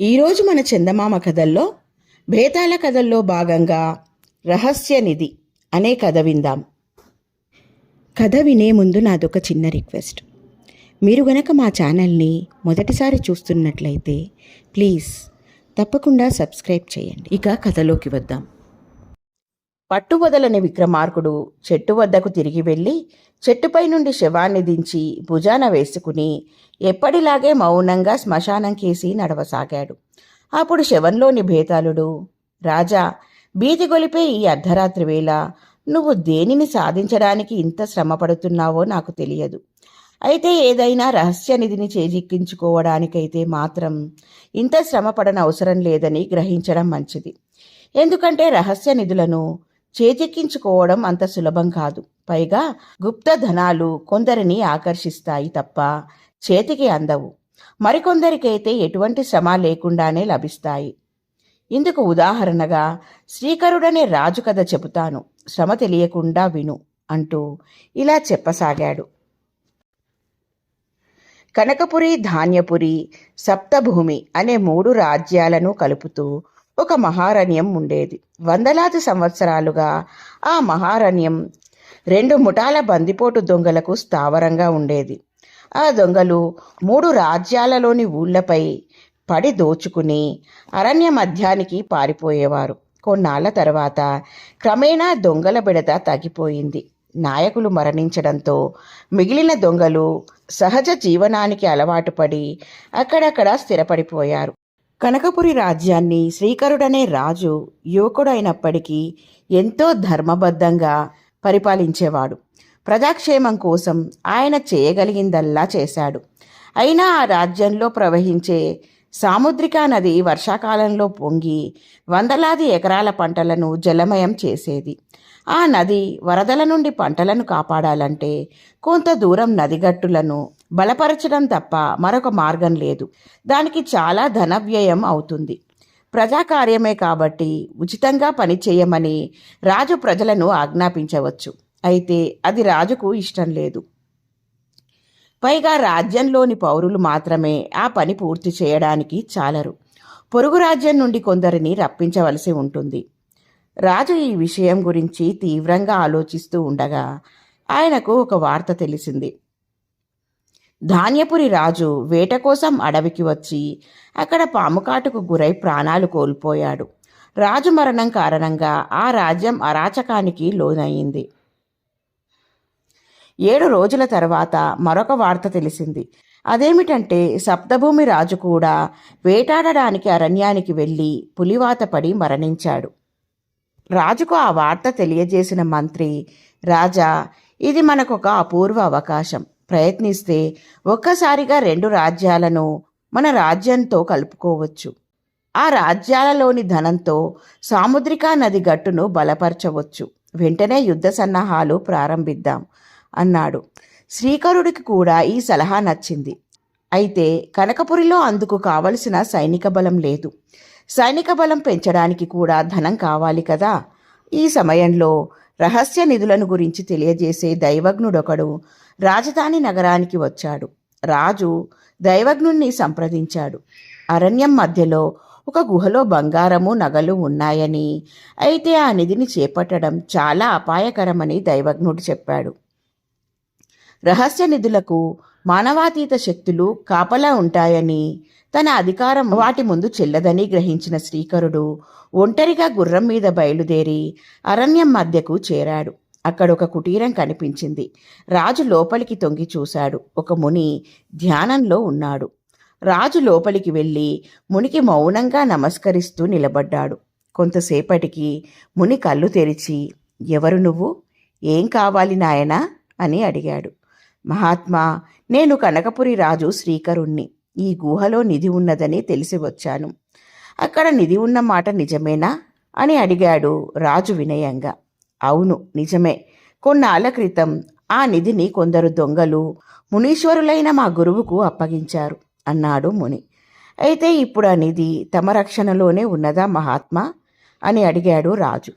ఈరోజు మన చందమామ కథల్లో భేతాల కథల్లో భాగంగా రహస్య నిధి అనే కథ విందాం. కథ వినే ముందు నాదొక చిన్న రిక్వెస్ట్. మీరు గనక మా ఛానల్ని మొదటిసారి చూస్తున్నట్లయితే ప్లీజ్ తప్పకుండా సబ్స్క్రైబ్ చేయండి. ఇక కథలోకి వద్దాం. పట్టువదలని విక్రమార్కుడు చెట్టు వద్దకు తిరిగి వెళ్ళి చెట్టుపై నుండి శవాన్ని దించి భుజాన వేసుకుని ఎప్పటిలాగే మౌనంగా శ్మశానం కేసి నడవసాగాడు. అప్పుడు శవంలోని భేతాళుడు రాజా బీతి గొలిపే ఈ అర్ధరాత్రి వేళ నువ్వు దేనిని సాధించడానికి ఇంత శ్రమపడుతున్నావో నాకు తెలియదు. అయితే ఏదైనా రహస్య నిధిని చేజిక్కించుకోవడానికైతే మాత్రం ఇంత శ్రమ పడనవసరం లేదని గ్రహించడం మంచిది. ఎందుకంటే రహస్య నిధులను చేజెక్కించుకోవడం అంత సులభం కాదు. పైగా గుప్త ధనాలు కొందరిని ఆకర్షిస్తాయి తప్ప చేతికి అందవు. మరికొందరికైతే ఎటువంటి శ్రమ లేకుండానే లభిస్తాయి. ఇందుకు ఉదాహరణగా శ్రీకరుడనే రాజు కథ చెబుతాను. శ్రమ తెలియకుండా విను అంటూ ఇలా చెప్పసాగాడు. కనకపురి ధాన్యపురి సప్తభూమి అనే మూడు రాజ్యాలను కలుపుతూ ఒక మహారణ్యం ఉండేది. వందలాది సంవత్సరాలుగా ఆ మహారణ్యం రెండు ముఠాల బందిపోటు దొంగలకు స్థావరంగా ఉండేది. ఆ దొంగలు మూడు రాజ్యాలలోని ఊళ్ళపై పడి దోచుకుని అరణ్య మధ్యానికి పారిపోయేవారు. కొన్నాళ్ళ తర్వాత క్రమేణా దొంగల బిడత తగ్గిపోయింది. నాయకులు మరణించడంతో మిగిలిన దొంగలు సహజ జీవనానికి అలవాటు పడి అక్కడక్కడ స్థిరపడిపోయారు. కనకపురి రాజ్యాన్ని శ్రీకరుడనే రాజు యువకుడైనప్పటికీ ఎంతో ధర్మబద్ధంగా పరిపాలించేవాడు. ప్రజాక్షేమం కోసం ఆయన చేయగలిగిందల్లా చేశాడు. అయినా ఆ రాజ్యంలో ప్రవహించే సాముద్రిక నది వర్షాకాలంలో పొంగి వందలాది ఎకరాల పంటలను జలమయం చేసేది. ఆ నది వరదల నుండి పంటలను కాపాడాలంటే కొంత దూరం నదిగట్టులను బలపరచడం తప్ప మరొక మార్గం లేదు. దానికి చాలా ధన వ్యయం అవుతుంది. ప్రజాకార్యమే కాబట్టి ఉచితంగా పనిచేయమని రాజు ప్రజలను ఆజ్ఞాపించవచ్చు. అయితే అది రాజుకు ఇష్టం లేదు. పైగా రాజ్యంలోని పౌరులు మాత్రమే ఆ పని పూర్తి చేయడానికి చాలరు. పొరుగు రాజ్యం నుండి కొందరిని రప్పించవలసి ఉంటుంది. రాజు ఈ విషయం గురించి తీవ్రంగా ఆలోచిస్తూ ఉండగా ఆయనకు ఒక వార్త తెలిసింది. ధాన్యపురి రాజు వేట కోసం అడవికి వచ్చి అక్కడ పాముకాటుకు గురై ప్రాణాలు కోల్పోయాడు. రాజు మరణం కారణంగా ఆ రాజ్యం అరాచకానికి లోనయ్యింది ఏడు రోజుల తర్వాత మరొక వార్త తెలిసింది. అదేమిటంటే సప్తభూమి రాజు కూడా వేటాడడానికి అరణ్యానికి వెళ్ళి పులివాత పడి మరణించాడు. రాజుకు ఆ వార్త తెలియజేసిన మంత్రి రాజా ఇది మనకొక అపూర్వ అవకాశం. ప్రయత్నిస్తే ఒక్కసారిగా రెండు రాజ్యాలను మన రాజ్యంతో కలుపుకోవచ్చు. ఆ రాజ్యాలలోని ధనంతో సాముద్రికా నది గట్టును బలపరచవచ్చు. వెంటనే యుద్ధ సన్నాహాలు ప్రారంభిద్దాం అన్నాడు. శ్రీకరుడికి కూడా ఈ సలహా నచ్చింది. అయితే కనకపురిలో అందుకు కావలసిన సైనిక బలం లేదు. సైనిక బలం పెంచడానికి కూడా ధనం కావాలి కదా. ఈ సమయంలో రహస్య నిధులను గురించి తెలియజేసే దైవజ్ఞుడొకడు రాజధాని నగరానికి వచ్చాడు. రాజు దైవజ్ఞుణ్ణి సంప్రదించాడు. అరణ్యం మధ్యలో ఒక గుహలో బంగారము నగలు ఉన్నాయని అయితే ఆ నిధిని చేపట్టడం చాలా అపాయకరమని దైవజ్ఞుడు చెప్పాడు. రహస్య నిధులకు మానవాతీత శక్తులు కాపలా ఉంటాయని తన అధికారం వాటి ముందు చెల్లదని గ్రహించిన శ్రీకరుడు ఒంటరిగా గుర్రం మీద బయలుదేరి అరణ్యం మధ్యకు చేరాడు. అక్కడ ఒక కుటీరం కనిపించింది. రాజు లోపలికి తొంగి చూశాడు. ఒక ముని ధ్యానంలో ఉన్నాడు. రాజు లోపలికి వెళ్ళి మునికి మౌనంగా నమస్కరిస్తూ నిలబడ్డాడు. కొంతసేపటికి ముని కళ్ళు తెరిచి ఎవరు నువ్వు? ఏం కావాలి నాయనా? అని అడిగాడు. మహాత్మా నేను కనకపురి రాజు శ్రీకరుణ్ణి. ఈ గుహలో నిధి ఉన్నదని తెలిసి వచ్చాను. అక్కడ నిధి ఉన్న మాట నిజమేనా? అని అడిగాడు రాజు వినయంగా. అవును నిజమే. కొన్నాళ్ళ క్రితం ఆ నిధిని కొందరు దొంగలు మునీశ్వరులైన మా గురువుకు అప్పగించారు అన్నాడు ముని. అయితే ఇప్పుడు ఆ నిధి తమ రక్షణలోనే ఉన్నదా మహాత్మా? అని అడిగాడు రాజు.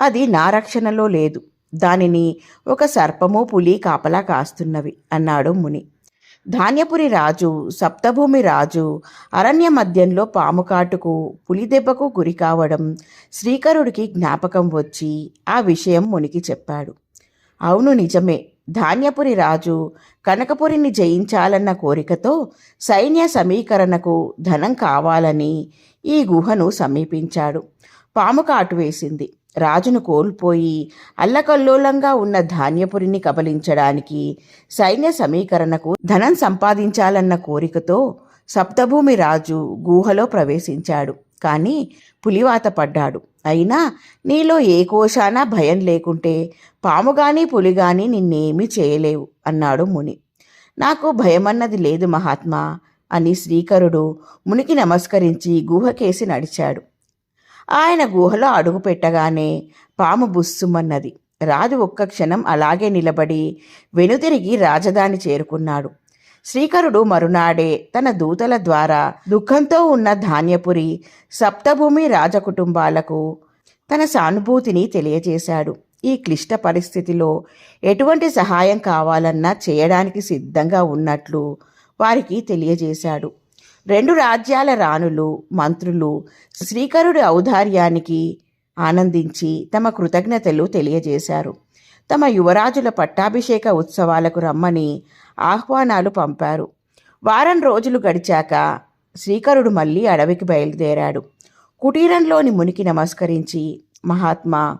అది నా రక్షణలో లేదు. దానిని ఒక సర్పము పులి కాపలా కాస్తున్నవి అన్నాడు ముని. ధాన్యపురి రాజు సప్తభూమి రాజు అరణ్య మధ్యంలో పాముకాటుకు పులిదెబ్బకు గురి కావడం శ్రీకరుడికి జ్ఞాపకం వచ్చి ఆ విషయం మునికి చెప్పాడు. అవును నిజమే ధాన్యపురి రాజు కనకపురిని జయించాలన్న కోరికతో సైన్య సమీకరణకు ధనం కావాలని ఈ గుహను సమీపించాడు. పాము కాటు వేసింది. రాజును కోల్పోయి అల్లకల్లోలంగా ఉన్న ధాన్యపురిని కబలించడానికి సైన్య సమీకరణకు ధనం సంపాదించాలన్న కోరికతో సప్తభూమి రాజు గుహలో ప్రవేశించాడు. కానీ పులివాత పడ్డాడు. అయినా నీలో ఏ కోశాన భయం లేకుంటే పాముగాని పులిగాని పులి నిన్నేమీ చేయలేవు అన్నాడు ముని. నాకు భయమన్నది లేదు మహాత్మా అని శ్రీకరుడు మునికి నమస్కరించి గుహకేసి నడిచాడు. ఆయన గుహలో అడుగు పెట్టగానే పాము బుస్సుమన్నది. రాజు ఒక్క క్షణం అలాగే నిలబడి వెనుతిరిగి రాజధాని చేరుకున్నాడు. శ్రీకరుడు మరునాడే తన దూతల ద్వారా దుఃఖంతో ఉన్న ధాన్యపురి సప్తభూమి రాజకుటుంబాలకు తన సానుభూతిని తెలియజేశాడు. ఈ క్లిష్ట పరిస్థితిలో ఎటువంటి సహాయం కావాలన్నా చేయడానికి సిద్ధంగా ఉన్నట్లు వారికి తెలియజేశాడు. రెండు రాజ్యాల రాణులు మంత్రులు శ్రీకరుడి ఔదార్యానికి ఆనందించి తమ కృతజ్ఞతలు తెలియజేశారు. తమ యువరాజుల పట్టాభిషేక ఉత్సవాలకు రమ్మని ఆహ్వానాలు పంపారు. వారం రోజులు గడిచాక శ్రీకరుడు మళ్ళీ అడవికి బయలుదేరాడు. కుటీరంలోని మునికి నమస్కరించి మహాత్మా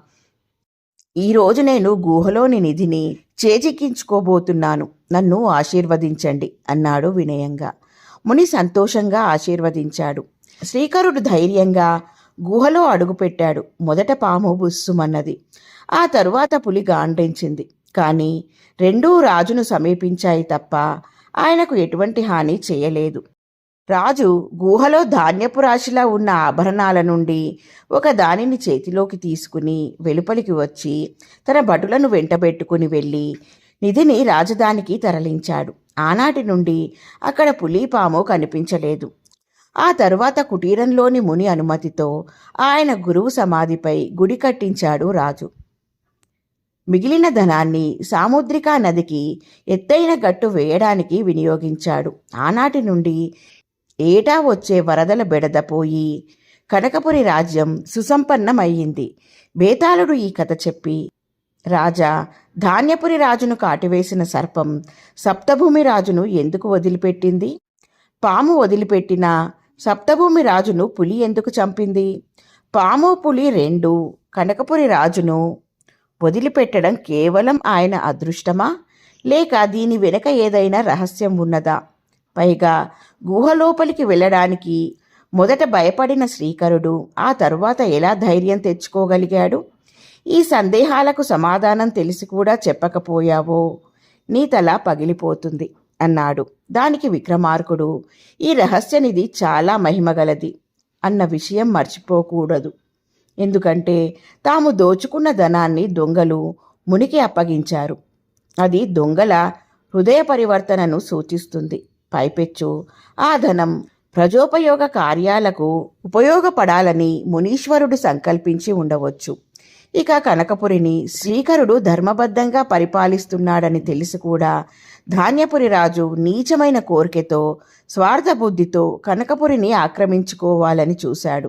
ఈరోజు నేను గుహలోని నిధిని చేజిక్కించుకోబోతున్నాను. నన్ను ఆశీర్వదించండి అన్నాడు వినయంగా. ముని సంతోషంగా ఆశీర్వదించాడు. శ్రీకరుడు ధైర్యంగా గుహలో అడుగుపెట్టాడు. మొదట పాము బుస్సుమన్నది. ఆ తరువాత పులి గాండ్రించింది. కానీ రెండూ రాజును సమీపించాయి తప్ప ఆయనకు ఎటువంటి హాని చేయలేదు. రాజు గుహలో ధాన్యపు రాశిలా ఉన్న ఆభరణాల నుండి ఒక దానిని చేతిలోకి తీసుకుని వెలుపలికి వచ్చి తన భటులను వెంటబెట్టుకుని వెళ్ళి నిధిని రాజధానికి తరలించాడు. ఆనాటి నుండి అక్కడ పులిపాము కనిపించలేదు. ఆ తరువాత కుటీరంలోని ముని అనుమతితో ఆయన గురువు సమాధిపై గుడి కట్టించాడు రాజు. మిగిలిన ధనాన్ని సాముద్రికా నదికి ఎత్తైన గట్టు వేయడానికి వినియోగించాడు. ఆనాటి నుండి ఏటా వచ్చే వరదల బెడద పోయి కనకపురి రాజ్యం సుసంపన్నమయ్యింది. బేతాళుడు ఈ కథ చెప్పి రాజా ధాన్యపురి రాజును కాటివేసిన సర్పం సప్తభూమి రాజును ఎందుకు వదిలిపెట్టింది? పాము వదిలిపెట్టిన సప్తభూమి రాజును పులి ఎందుకు చంపింది? పాము పులి రెండు కనకపురి రాజును వదిలిపెట్టడం కేవలం ఆయన అదృష్టమా? లేక దీని వెనుక ఏదైనా రహస్యం ఉన్నదా? పైగా గుహలోపలికి వెళ్ళడానికి మొదట భయపడిన శ్రీకరుడు ఆ తరువాత ఎలా ధైర్యం తెచ్చుకోగలిగాడు? ఈ సందేహాలకు సమాధానం తెలిసి కూడా చెప్పకపోయావో? నీ తల పగిలిపోతుంది అన్నాడు. దానికి విక్రమార్కుడు ఈ రహస్యనిధి చాలా మహిమగలది అన్న విషయం మర్చిపోకూడదు. ఎందుకంటే తాము దోచుకున్న ధనాన్ని దొంగలు మునికి అప్పగించారు. అది దొంగల హృదయ పరివర్తనను సూచిస్తుంది. పైపెచ్చు ఆ ధనం ప్రజోపయోగ కార్యాలకు ఉపయోగపడాలని మునీశ్వరుడు సంకల్పించి ఉండవచ్చు. ఇక కనకపురిని శ్రీకరుడు ధర్మబద్ధంగా పరిపాలిస్తున్నాడని తెలిసి కూడా ధాన్యపురి రాజు నీచమైన కోరికతో స్వార్థబుద్ధితో కనకపురిని ఆక్రమించుకోవాలని చూశాడు.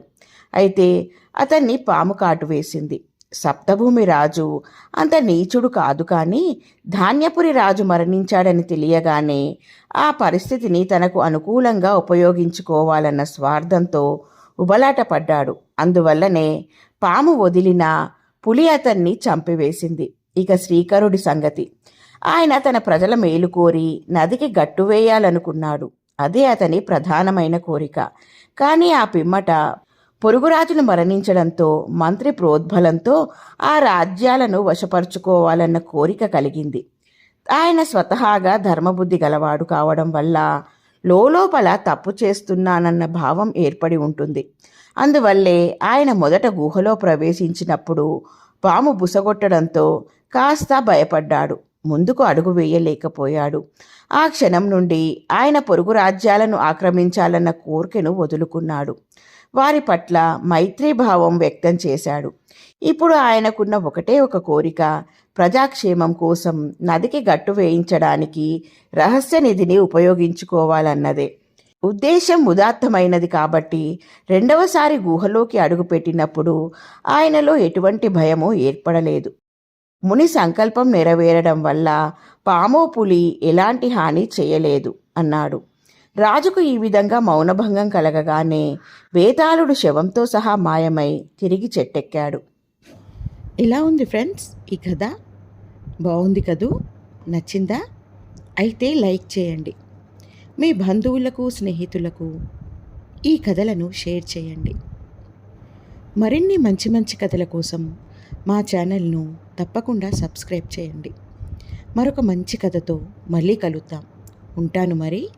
అయితే అతన్ని పాము కాటు వేసింది. సప్తభూమి రాజు అంత నీచుడు కాదు కానీ ధాన్యపురి రాజు మరణించాడని తెలియగానే ఆ పరిస్థితిని తనకు అనుకూలంగా ఉపయోగించుకోవాలన్న స్వార్థంతో ఉబలాట పడ్డాడు అందువల్లనే పాము వదిలిన పులి అతన్ని చంపివేసింది. ఇక శ్రీకరుడి సంగతి. ఆయన తన ప్రజల మేలు కోరి నదికి గట్టు వేయాలనుకున్నాడు. అదే అతని ప్రధానమైన కోరిక. కానీ ఆ పిమ్మట పొరుగురాజును మరణించడంతో మంత్రి ప్రోద్బలంతో ఆ రాజ్యాలను వశపరుచుకోవాలన్న కోరిక కలిగింది. ఆయన స్వతహాగా ధర్మబుద్ధి గలవాడు కావడం వల్ల లోపల తప్పు చేస్తున్నానన్న భావం ఏర్పడి ఉంటుంది. అందువల్లే ఆయన మొదట గుహలో ప్రవేశించినప్పుడు పాము బుసగొట్టడంతో కాస్త భయపడ్డాడు. ముందుకు అడుగు వేయలేకపోయాడు. ఆ క్షణం నుండి ఆయన పొరుగు రాజ్యాలను ఆక్రమించాలన్న కోరికను వదులుకున్నాడు. వారి పట్ల మైత్రీభావం వ్యక్తం చేశాడు. ఇప్పుడు ఆయనకున్న ఒకటే ఒక కోరిక ప్రజాక్షేమం కోసం నదికి గట్టు వేయించడానికి రహస్య నిధిని ఉపయోగించుకోవాలన్నదే. ఉద్దేశం ఉదాత్తమైనది కాబట్టి రెండవసారి గుహలోకి అడుగుపెట్టినప్పుడు ఆయనలో ఎటువంటి భయమూ ఏర్పడలేదు. ముని సంకల్పం నెరవేరడం వల్ల పాము పులి ఎలాంటి హాని చేయలేదు అన్నాడు. రాజుకు ఈ విధంగా మౌనభంగం కలగగానే వేతాళుడు శవంతో సహా మాయమై తిరిగి చెట్టెక్కాడు. ఇలా ఉంది ఫ్రెండ్స్ ఈ కథ. బాగుంది కదూ? నచ్చిందా? అయితే లైక్ చేయండి. మీ బంధువులకు స్నేహితులకు ఈ కథలను షేర్ చేయండి. మరిన్ని మంచి మంచి కథల కోసం మా ఛానల్ను తప్పకుండా సబ్స్క్రైబ్ చేయండి. మరొక మంచి కథతో మళ్ళీ కలుద్దాం. ఉంటాను మరి.